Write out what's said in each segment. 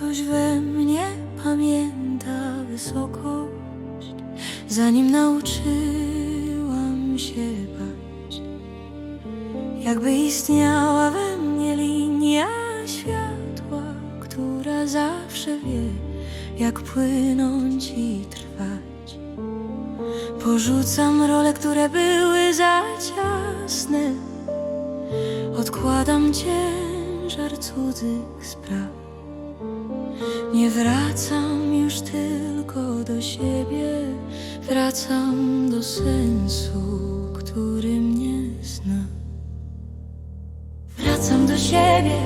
Coś we mnie pamięta wysokość, zanim nauczyłam się bać. Jakby istniała we mnie linia światła, która zawsze wie, jak płynąć i trwać. Porzucam role, które były za ciasne. Odkładam ciężar cudzych spraw. Nie wracam już tylko do siebie, wracam do sensu, który mnie zna. Wracam do siebie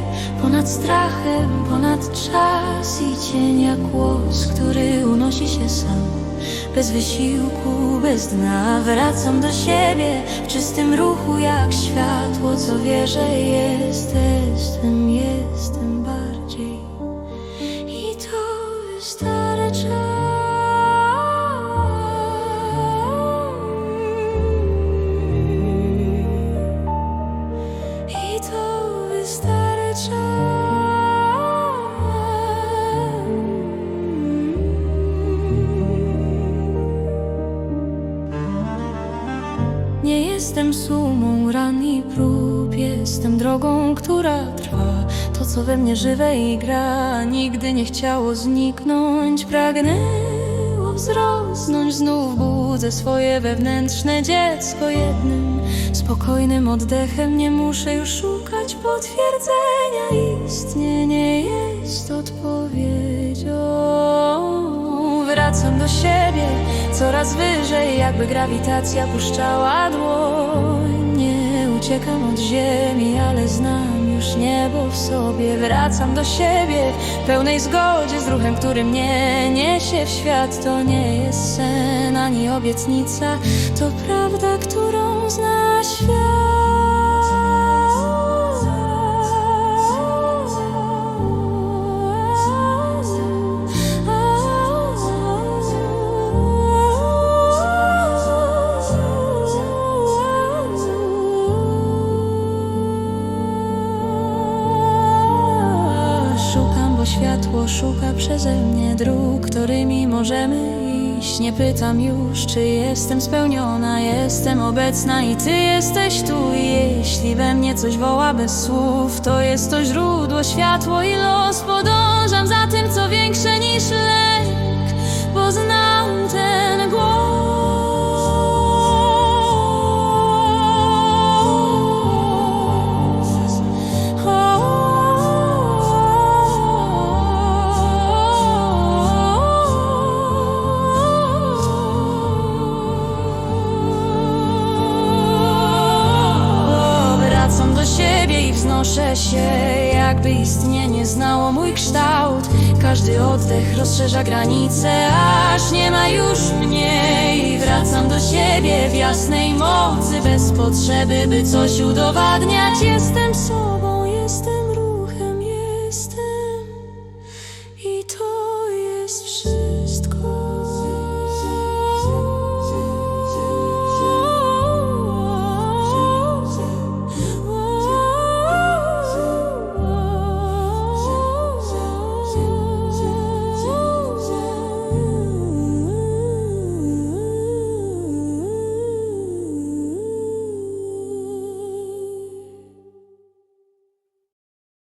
ponad strachem, ponad czas i cień jak głos, który unosi się sam. Bez wysiłku, bez dna Wracam do siebie w czystym ruchu jak światło Co wie, że jestem, Nie jestem sumą ran i prób Jestem drogą, która trwa. To, co we mnie żywe i gra Nigdy nie chciało zniknąć. Pragnęło wzrosnąć Znów budzę swoje wewnętrzne dziecko Jednym spokojnym oddechem. Nie muszę już szukać potwierdzenia Istnienie jest odpowiedzią Wracam do siebie coraz wyżej, jakby grawitacja puszczała dłoń. Nie uciekam od ziemi, ale znam już niebo w sobie. Wracam do siebie w pełnej zgodzie z ruchem, który mnie niesie w świat. To nie jest sen ani obietnica, to prawda, którą zna świat. Szuka przeze mnie dróg, którymi możemy iść. Nie pytam już, czy jestem spełniona, jestem obecna i ty jesteś tu. Jeśli we mnie coś woła bez słów, to jest to źródło, światło i los. I wznoszę się, jakby istnienie znało mój kształt. Każdy oddech rozszerza granice, aż nie ma już mnie. I wracam do siebie w jasnej mocy, bez potrzeby, by coś udowadniać.